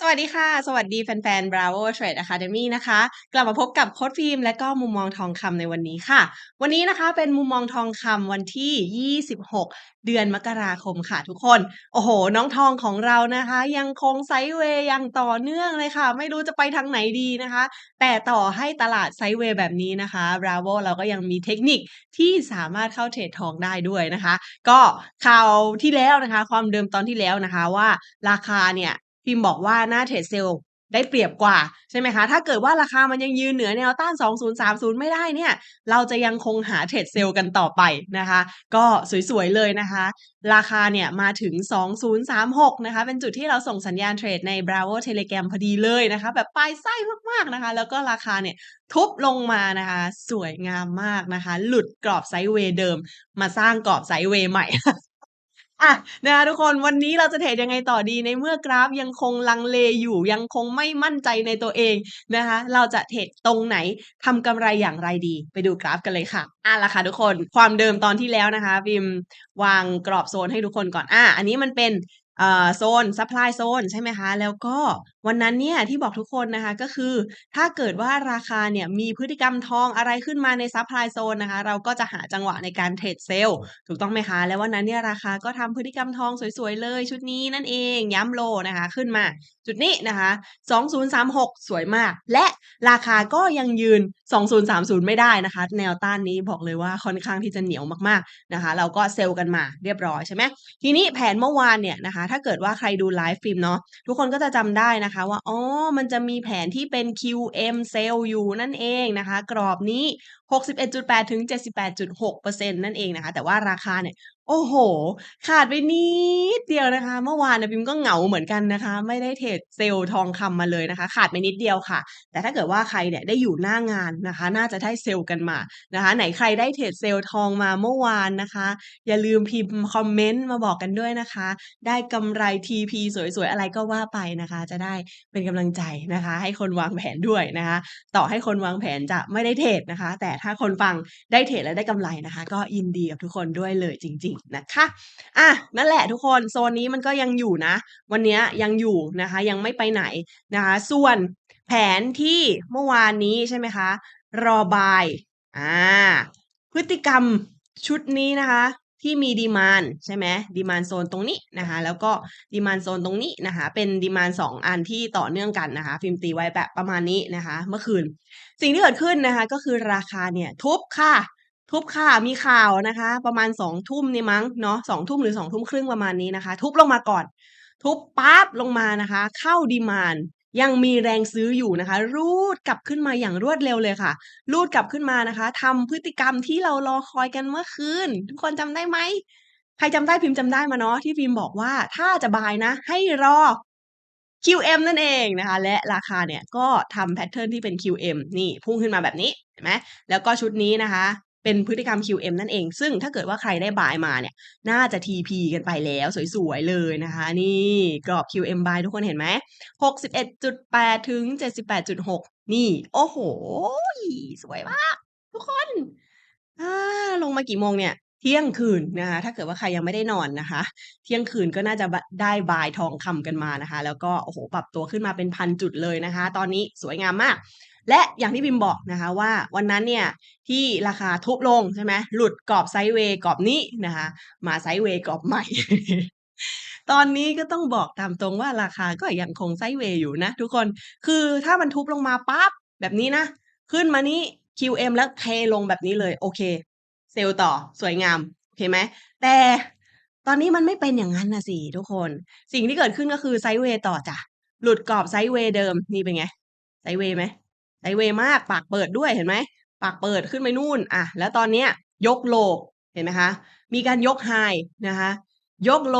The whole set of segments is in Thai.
สวัสดีค่ะ สวัสดีแฟนๆ Bravo Trade Academy นะคะ กลับมาพบกับโค้ชฟิล์มและก็มุมมองทองคำในวันนี้ค่ะ วันนี้นะคะเป็นมุมมองทองคำวันที่ 26 เดือนมกราคมค่ะทุกคน โอ้โห น้องทองของเรานะคะ ยังคงไซเวย์ย่างต่อเนื่องเลยค่ะ ไม่รู้จะไปทางไหนดีนะคะ แต่ต่อให้ตลาดไซเวย์แบบนี้นะคะ Bravo เราก็ยังมีเทคนิคที่สามารถเข้าเทรดทองได้ด้วยนะคะ ก็ข่าวที่แล้วนะคะ ความเดิมตอนที่แล้วนะคะว่าราคาเนี่ย พิมพ์บอกว่าหน้าเทรดเซลได้เปรียบกว่าใช่ไหมคะ ถ้าเกิดว่าราคามันยังยืนเหนือแนวต้าน 2030 ไม่ได้เนี่ย เราจะยังคงหาเทรดเซลล์กันต่อไปนะคะ ก็สวยๆเลยนะคะ ราคาเนี่ยมาถึง 2036 นะคะ เป็นจุดที่เราส่งสัญญาณเทรดใน Bravo Telegram พอดีเลยนะคะ แบบปลายไส้มากๆนะคะ แล้วก็ราคาเนี่ยทุบลงมานะคะ สวยงามมากนะคะ หลุดกรอบไซด์เวย์เดิม มาสร้างกรอบไซด์เวย์ใหม่ อะนะคะทุกคนวันนี้เราจะเทรดยังไงต่อดีในเมื่อกราฟยังคงลังเลอยู่ยังคงไม่มั่นใจในตัวเองนะคะเราจะเทรดตรงไหนทำกำไรอย่างไรดี ไปดูกราฟกันเลยค่ะอะละค่ะทุกคนความเดิมตอนที่แล้วนะคะพิมวางกรอบโซนให้ทุกคนก่อนอะอันนี้มันเป็น โซนซัพพลายโซนใช่ไหมคะ แล้วก็วันนั้นเนี่ยที่บอกทุกคนนะคะก็คือ ถ้าเกิดว่าราคาเนี่ยมีพฤติกรรมทองอะไรขึ้นมาในซัพพลายโซนนะคะ เราก็จะหาจังหวะในการเทรดเซลล์ถูกต้องไหมคะ แล้ววันนั้นเนี่ยราคาก็ทำพฤติกรรมทองสวยๆเลย ชุดนี้นั่นเองย้ำโลนะคะ ขึ้นมา จุดนี้นะคะ 2036 สวยมาก และราคาก็ยังยืน 2030 ไม่ได้นะคะ แนวต้านนี้บอกเลยว่าค่อนข้างที่จะเหนียวมากๆนะคะ เราก็เซลล์กันมาเรียบร้อยใช่ไหมทีนี้แผนเมื่อวานเนี่ยนะคะถ้าเกิดว่าใครดูไลฟ์ฟิล์มเนาะทุกคนก็จะจำได้นะคะว่าอ๋อมันจะมีแผนที่เป็น QM เซลล์อยู่นั่นเองนะคะ กรอบนี้61.8 ถึง 78.6%นั่นเองนะคะ แต่ว่าราคาเนี่ย โอ้โห ขาดไปนิดเดียวนะคะ เมื่อวานนะพิมก็เหงาเหมือนกันนะคะ ไม่ได้เทรดเซลล์ทองคำมาเลยนะคะ ขาดไปนิดเดียวค่ะ แต่ถ้าเกิดว่าใครเนี่ยได้อยู่หน้างานนะคะ น่าจะได้เซลล์กันมานะคะ ไหนใครได้เทรดเซลล์ทองมาเมื่อวานนะคะ อย่าลืมพิมพ์คอมเมนต์มาบอกกันด้วยนะคะ ได้กำไร TP สวยๆ อะไรก็ว่าไปนะคะ จะได้เป็นกำลังใจนะคะ ให้คนวางแผนด้วยนะคะ ต่อให้คนวางแผนจะไม่ได้เทรดนะคะ แต่ถ้าคนฟังได้เทรดและได้กำไรนะคะ ก็ยินดีกับทุกคนด้วยเลยจริง ๆนะคะอะนั่นแหละทุกคนโซนนี้มันก็ยังอยู่นะ วันนี้ยังอยู่นะคะ ยังไม่ไปไหนนะคะ ส่วนแผนที่เมื่อวานนี้ใช่ไหมคะ รอบายอ่าพฤติกรรมชุดนี้นะคะ ที่มีดีมานใช่ไหมดีมานโซนตรงนี้นะคะแล้วก็ดีมานโซนตรงนี้นะคะเป็นดีมานสองอันที่ต่อเนื่องกันนะคะฟิล์มตีไว้แบบประมาณนี้นะคะเมื่อคืน สิ่งที่เกิดขึ้นนะคะก็คือราคาเนี่ยทุบค่ะ ทุบค่ะมีข่าวนะคะ ประมาณสองทุ่มนี่มั้งเนาะสองทุ่มหรือสองทุ่มครึ่งประมาณนี้นะคะ ทุบลงมาก่อน ทุบปั๊บลงมานะคะ เข้าดีมาน ยังมีแรงซื้ออยู่นะคะ รูดกลับขึ้นมาอย่างรวดเร็วเลยค่ะ รูดกลับขึ้นมานะคะทำพฤติกรรมที่เรารอคอยกันเมื่อคืน ทุกคนจำได้ไหม ใครจำได้พิมพ์จำได้มาเนาะที่พิมพ์บอกว่าถ้าจะบายนะ ให้รอ QM นั่นเองนะคะ และราคาเนี่ยก็ทำแพทเทิร์นที่เป็น QM นี่พุ่งขึ้นมาแบบนี้เห็นไหมแล้วก็ชุดนี้นะคะ เป็นพฤติกรรม QM นั่นเอง ซึ่งถ้าเกิดว่าใครได้บายมาเนี่ย น่าจะ TP กันไปแล้วสวยๆ เลยนะคะ นี่กรอบ QM buy ทุกคนเห็นไหม 61.8 ถึง 78.6 นี่ โอ้โห สวยมากทุกคนลงมากี่โมงเนี่ยเที่ยงคืนนะคะถ้าเกิดว่าใครยังไม่ได้นอนนะคะ เที่ยงคืนก็น่าจะได้บายทองคำกันมานะคะ แล้วก็โอ้โหปรับตัวขึ้นมาเป็นพันจุดเลยนะคะ ตอนนี้สวยงามมาก และอย่างที่พิมบอกนะคะว่าวันนั้นเนี่ยที่ราคาทุบลงใช่ไหมหลุดกรอบไซด์เวย์กรอบนี้นะคะมาไซด์เวย์กรอบใหม่ ตอนนี้ก็ต้องบอกตามตรงว่าราคาก็ยังคงไซด์เวย์อยู่นะทุกคนคือถ้ามันทุบลงมาปั๊บแบบนี้นะ ขึ้นมานี้ QM แล้วเทลงแบบนี้เลย โอเค เซลล์ต่อสวยงาม โอเคไหมแต่ตอนนี้มันไม่เป็นอย่างนั้นนะสิทุกคน สิ่งที่เกิดขึ้นก็คือไซด์เวย์ต่อจ้ะหลุดกรอบไซด์เวย์เดิมนี่เป็นไงไซด์เวย์ไหม ไซด์เวย์มากปากเปิดด้วยเห็นไหมปากเปิดขึ้นไปนู่นอะแล้วตอนเนี้ยยกโลเห็นไหมคะมีการยกไฮนะคะ ยกโล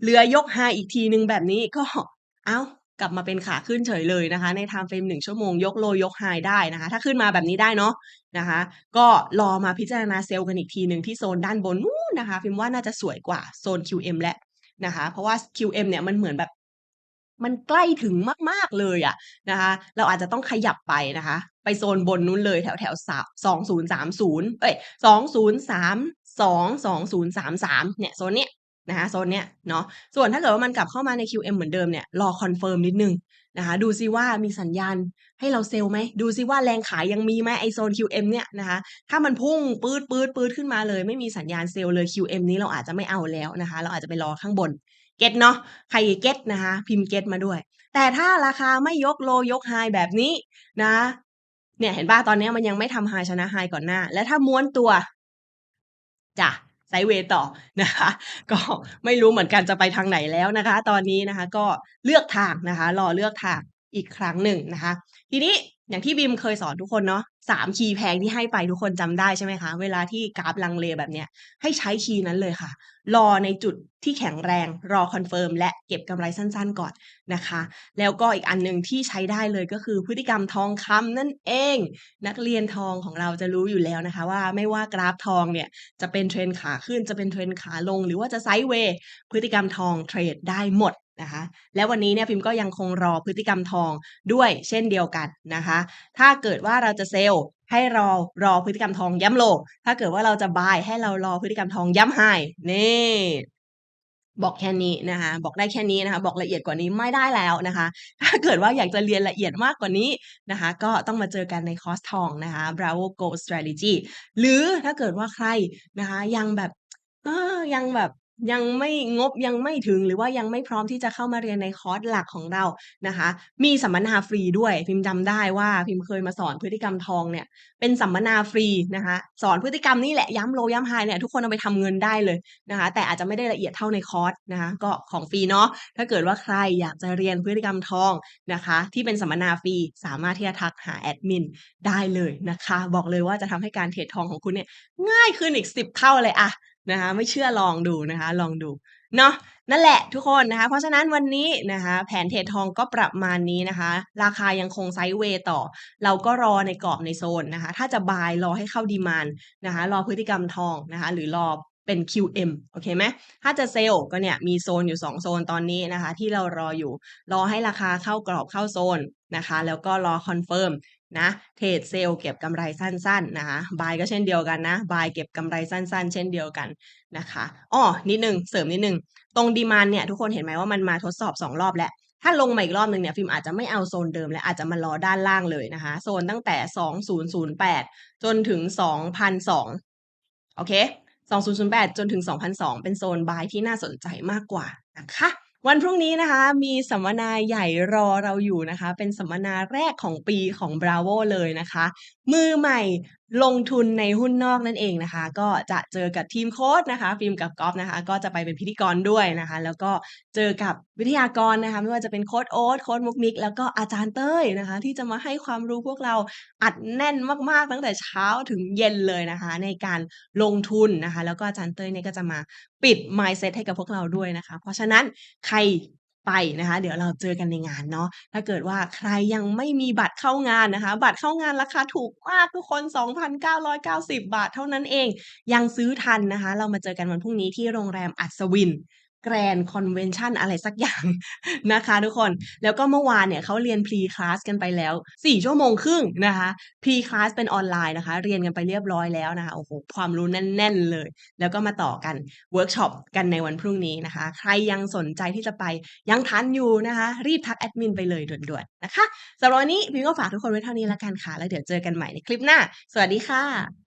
เหลือยกไฮอีกทีหนึ่งแบบนี้ก็เอ้ากลับมาเป็นขาขึ้นเฉยเลยนะคะ ในไทม์เฟรม1ชั่วโมงยกโลยกไฮได้นะคะ ถ้าขึ้นมาแบบนี้ได้เนาะนะคะ ก็รอมาพิจารณาเซลล์กันอีกทีหนึ่งที่โซนด้านบนนู้นนะคะ พิมพ์ว่าน่าจะสวยกว่าโซน QM และนะคะ เพราะว่า QM เนี่ยมันเหมือนแบบ มันใกล้ถึงมาก ๆ เลยอะนะคะ เราอาจจะต้องขยับไปนะคะ ไปโซนบนนู้นเลยแถวแถวสองศูนย์สามศูนย์เอ้ยสองศูนย์สามสองสองศูนย์สามสามเนี่ยโซนเนี้ยนะคะโซนเนี้ยเนาะส่วนถ้าเกิดว่ามันกลับเข้ามาใน QM เหมือนเดิมเนี่ยรอคอนเฟิร์มนิดนึงนะคะดูซิว่ามีสัญญาณให้เราเซลไหมดูซิว่าแรงขายยังมีไหมไอโซน QM เนี่ยนะคะถ้ามันพุ่งปืดปืดปืดขึ้นมาเลย ไม่มีสัญญาณเซลเลย QM นี้เราอาจจะไม่เอาแล้วนะคะ เราอาจจะไปรอข้างบน เก็ตเนาะใครเก็ตนะคะ พิมพ์เก็ตมาด้วย แต่ถ้าราคาไม่ยกโลยกไฮแบบนี้นะเนี่ยเห็นป่ะตอนนี้มันยังไม่ทำไฮชนะไฮก่อนหน้า และถ้าม้วนตัวจ้ะไซเวต่อนะคะ ก็ไม่รู้เหมือนกันจะไปทางไหนแล้วนะคะ ตอนนี้นะคะ ก็เลือกทางนะคะ รอเลือกทางอีกครั้งหนึ่งนะคะ ทีนี้ อย่างที่บิมเคยสอนทุกคนเนาะสามคีย์แพงที่ให้ไปทุกคนจำได้ใช่ไหมคะ เวลาที่กราฟลังเลแบบเนี้ย ให้ใช้คีย์นั้นเลยค่ะ รอในจุดที่แข็งแรง รอคอนเฟิร์มและเก็บกำไรสั้นๆก่อนนะคะ แล้วก็อีกอันหนึ่งที่ใช้ได้เลยก็คือพฤติกรรมทองคำนั่นเอง นักเรียนทองของเราจะรู้อยู่แล้วนะคะ ว่าไม่ว่ากราฟทองเนี่ยจะเป็นเทรนขาขึ้นจะเป็นเทรนขาลง หรือว่าจะไซด์เวย์พฤติกรรมทองเทรดได้หมด นะคะ แล้ววันนี้เนี่ยพิมพ์ก็ยังคงรอพฤติกรรมทองด้วยเช่นเดียวกันนะคะ ถ้าเกิดว่าเราจะเซลล์ให้รอรอพฤติกรรมทองย้ำโลถ้าเกิดว่าเราจะบายให้เรารอพฤติกรรมทองย้ำไฮนี่บอกแค่นี้นะคะ บอกได้แค่นี้นะคะ บอกละเอียดกว่านี้ไม่ได้แล้วนะคะ ถ้าเกิดว่าอยากจะเรียนละเอียดมากกว่านี้นะคะ ก็ต้องมาเจอกันในคอร์สทองนะคะ Bravo Go Strategy หรือถ้าเกิดว่าใครนะคะ ยังแบบยังแบบ ยังไม่งบยังไม่ถึงหรือว่ายังไม่พร้อมที่จะเข้ามาเรียนในคอร์สหลักของเรานะคะ มีสัมมนาฟรีด้วย พิมพ์จำได้ว่าพิมพ์เคยมาสอนพฤติกรรมทองเนี่ย เป็นสัมมนาฟรีนะคะ สอนพฤติกรรมนี่แหละย้ำโลย้ำไฮเนี่ยทุกคนเอาไปทำเงินได้เลยนะคะ แต่อาจจะไม่ได้ละเอียดเท่าในคอร์สนะคะก็ของฟรีเนาะถ้าเกิดว่าใครอยากจะเรียนพฤติกรรมทองนะคะ ที่เป็นสัมมนาฟรีสามารถที่จะทักหาแอดมินได้เลยนะคะ บอกเลยว่าจะทำให้การเทรดทองของคุณเนี่ยง่ายขึ้นอีกสิบเท่าเลยอะ นะคะ ไม่เชื่อลองดูนะคะ ลองดูเนาะนั่นแหละทุกคนนะคะ เพราะฉะนั้นวันนี้นะคะ แผนเทรดทองก็ประมาณนี้นะคะ ราคายังคงไซด์เวย์ต่อ เราก็รอในกรอบในโซนนะคะ ถ้าจะบายรอให้เข้าดีมานนะคะ รอพฤติกรรมทองนะคะ หรือรอเป็น QM โอเคไหมถ้าจะเซลล์ก็เนี่ยมีโซนอยู่ 2 โซนตอนนี้นะคะ ที่เรารออยู่ รอให้ราคาเข้ากรอบเข้าโซนนะคะ แล้วก็รอคอนเฟิร์ม นะเทรดเซลเก็บกำไรสั้นๆนะคะบายก็เช่นเดียวกันนะบายเก็บกำไรสั้น ๆ เช่นเดียวกันนะคะอ้อนิดนึงเสริมนิดนึงตรงดีมานเนี่ยทุกคนเห็นไหมว่ามันมาทดสอบ 2 รอบแล้วถ้าลงมาอีกรอบหนึ่งเนี่ยฟิล์มอาจจะไม่เอาโซนเดิมและอาจจะมารอด้านล่างเลยนะคะ โซนตั้งแต่ 2008 จนถึง 2002 โอเค 2008 จนถึง 2002 เป็นโซนบายที่น่าสนใจมากกว่านะคะ วันพรุ่งนี้นะคะมีสัมมนาใหญ่รอเราอยู่นะคะ เป็นสัมมนาแรกของปีของ Bravo เลยนะคะ มือใหม่ ลงทุนในหุ้นนอกนั่นเองนะคะ ก็จะเจอกับทีมโค้ดนะคะฟิล์มกับกอล์ฟนะคะ ก็จะไปเป็นพิธีกรด้วยนะคะ แล้วก็เจอกับวิทยากรนะคะ ไม่ว่าจะเป็นโค้ดโอ๊ตโค้ดมุกมิก แล้วก็อาจารย์เต้ยนะคะ ที่จะมาให้ความรู้พวกเราอัดแน่นมากๆ ตั้งแต่เช้าถึงเย็นเลยนะคะ ในการลงทุนนะคะ แล้วก็อาจารย์เต้ยเนี่ยก็จะมาปิด mindset ให้กับพวกเราด้วยนะคะ เพราะฉะนั้นใคร ไปนะคะ เดี๋ยวเราเจอกันในงานเนาะถ้าเกิดว่าใครยังไม่มีบัตรเข้างานนะคะ บัตรเข้างานราคาถูกมากทุกคน 2,990 บาทเท่านั้นเอง ยังซื้อทันนะคะ เรามาเจอกันวันพรุ่งนี้ที่โรงแรมอัศวิน แกรนคอนเวนชั่นอะไรสักอย่างนะคะทุกคน แล้วก็เมื่อวานเนี่ยเขาเรียนพรีคลาสกันไปแล้ว 4 ชั่วโมงครึ่งนะคะพรีคลาสเป็นออนไลน์นะคะ เรียนกันไปเรียบร้อยแล้วนะคะโอ้โหความรู้แน่น ๆ เลย แล้วก็มาต่อกันเวิร์กช็อปกันในวันพรุ่งนี้นะคะ ใครยังสนใจที่จะไปยังทันอยู่นะคะ รีบทักแอดมินไปเลยด่วนๆนะคะสำหรับวันนี้พิมก็ฝากทุกคนไว้เท่านี้ละกันค่ะ แล้วเดี๋ยวเจอกันใหม่ในคลิปหน้า สวัสดีค่ะ